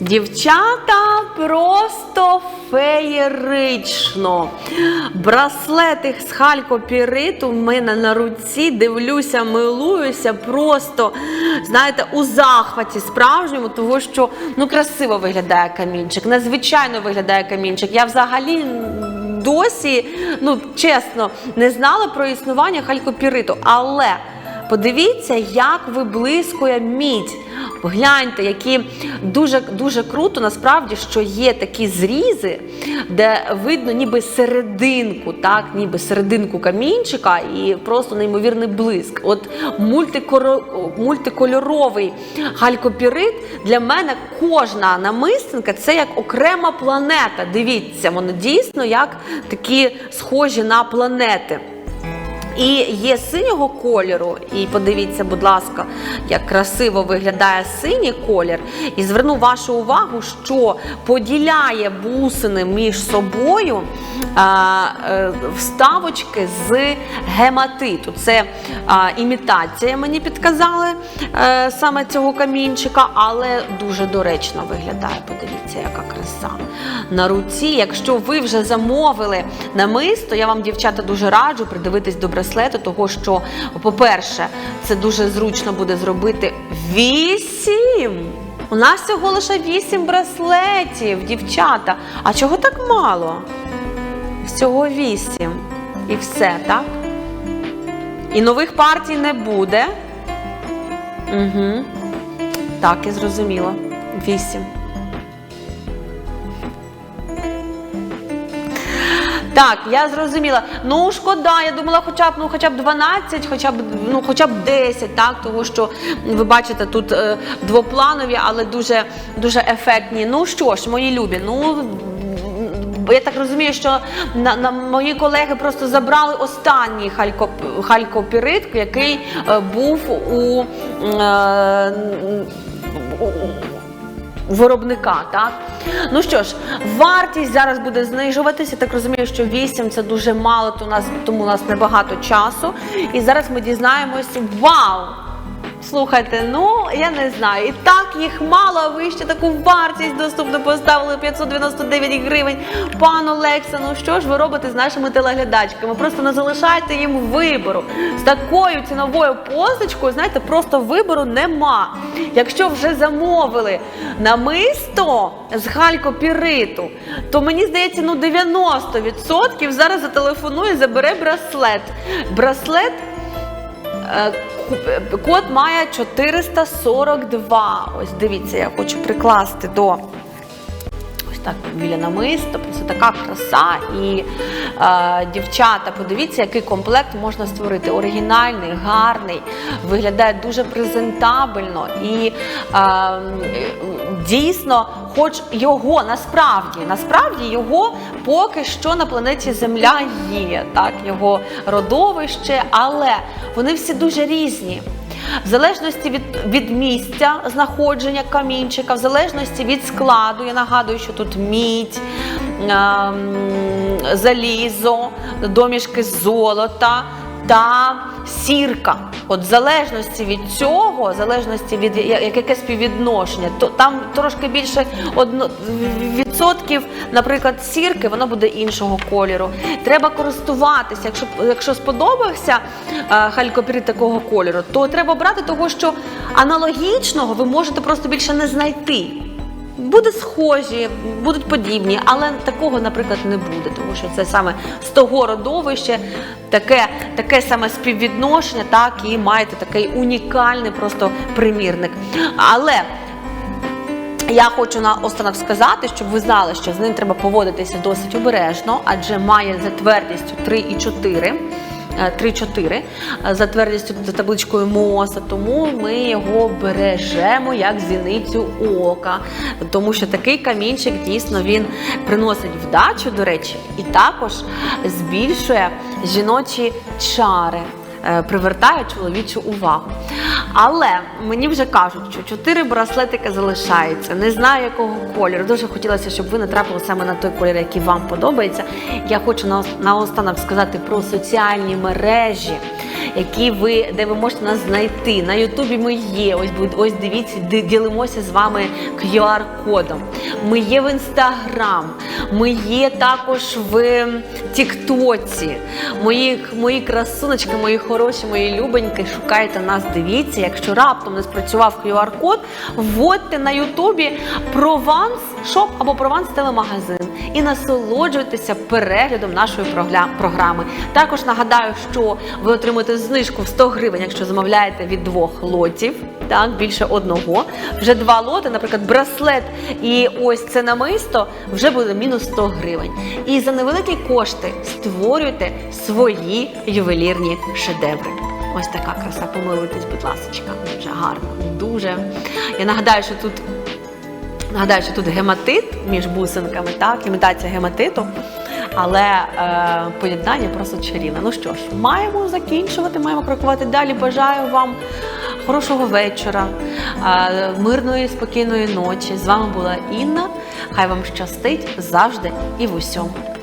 Дівчата просто феєрично. Браслети з халькопіриту в мене на руці, дивлюся, милуюся, просто, знаєте, у захваті справжньому, того що ну, красиво виглядає камінчик, незвичайно виглядає камінчик. Я взагалі досі, ну чесно, не знала про існування халькопіриту, але. Подивіться, як виблискує мідь. Гляньте, які дуже дуже круто, насправді, що є такі зрізи, де видно ніби серединку, так, ніби серединку камінчика і просто неймовірний блиск. От мультикольоровий халькопірит для мене кожна намистинка це як окрема планета. Дивіться, воно дійсно як такі схожі на планети. І є синього кольору, і подивіться, будь ласка, як красиво виглядає синій колір. І зверну вашу увагу, що поділяє бусини між собою е, вставочки з гематиту. Це імітація, мені підказали е, саме цього камінчика, але дуже доречно виглядає. Подивіться, яка краса. На руці, якщо ви вже замовили намисто, я вам, дівчата, дуже раджу придивитись до браслету, того що, по-перше, це дуже зручно буде зробити вісім. У нас всього лише вісім браслетів, дівчата. А чого так мало? Всього вісім. І все, так? І нових партій не буде. Угу. Так, і зрозуміло. Вісім. Так, я зрозуміла. Ну, шкода, я думала, хоча б ну, хоча б 12, хоча б ну, хоча б 10, так, тому що ви бачите, тут е, двопланові, але дуже, дуже ефектні. Ну що ж, мої любі, ну. Я так розумію, що на, на мої колеги просто забрали останній халькоп, халькопірит, який е, був у, е, у виробника. Так? Ну що ж, вартість зараз буде знижуватися. Так розумію, що 8 це дуже мало, то у нас, тому у нас небагато часу. І зараз ми дізнаємось, вау! Слухайте, ну я не знаю. І так їх мало, а ви ще таку вартість доступно поставили 599 гривень. Пан Олекса, ну що ж ви робите з нашими телеглядачками? Просто не залишайте їм вибору. З такою ціновою позначкою, знаєте, просто вибору нема. Якщо вже замовили намисто з халькопіриту, то мені здається, ну 90% зараз зателефонує, забере браслет. Браслет. Е, Код має 442. Ось дивіться, я хочу прикласти до так біля намиста. Це така краса. І е, дівчата, подивіться, який комплект можна створити. Оригінальний, гарний, виглядає дуже презентабельно і е, дійсно, хоч його насправді, насправді його поки що на планеті Земля є, так, його родовище, але вони всі дуже різні. В залежності від, від місця знаходження камінчика, в залежності від складу, я нагадую, що тут мідь, ем, залізо, домішки золота та сірка. От залежності від цього, залежності від яке співвідношення, то там трошки більше одно, відсотків, наприклад, сірки, воно буде іншого кольору. Треба користуватися. Якщо, якщо сподобався е, халькопірит такого кольору, то треба брати того, що аналогічного ви можете просто більше не знайти. Буде схожі, будуть подібні, але такого, наприклад, не буде, тому що це саме з того родовище, таке, таке саме співвідношення, так і маєте такий унікальний просто примірник. Але я хочу наостанок сказати, щоб ви знали, що з ним треба поводитися досить обережно, адже має за твердістю 3,4. 3-4 е, за твердістю за табличкою МОСа, тому ми його бережемо як зіницю ока, тому що такий камінчик дійсно він приносить вдачу, до речі, і також збільшує жіночі чари. Е, привертає чоловічу увагу. Але мені вже кажуть, що чотири браслетики залишаються. Не знаю якого кольору. Дуже хотілося, щоб ви натрапили саме на той колір, який вам подобається. Я хочу наостанок сказати про соціальні мережі, які ви, де ви можете нас знайти. На Ютубі ми є. Ось ось дивіться, ділимося з вами QR-кодом. Ми є в інстаграм, ми є також в Тіктоці. Мої, мої красуночки, мої хороші, мої любеньки, шукайте нас, дивіться. Якщо раптом не спрацював QR-код, вводьте на Ютубі Прованс Шоп або Прованс телемагазин і насолоджуйтеся переглядом нашої програми. Також нагадаю, що ви отримаєте знижку в 100 гривень, якщо замовляєте від двох лотів. Так, більше одного. Вже два лоти, наприклад, браслет і ось це намисто вже буде мінус 100 гривень. І за невеликі кошти створюйте свої ювелірні шедеври. Ось така краса. Помилуйтесь, будь ласка. Дуже гарно. Дуже. Я нагадаю, що тут Нагадаю, що тут гематит між бусинками, так, імітація гематиту, але е, поєднання просто чарівне. Ну що ж, маємо закінчувати, маємо крокувати далі. Бажаю вам хорошого вечора, мирної, спокійної ночі. З вами була Інна. Хай вам щастить завжди і в усьому.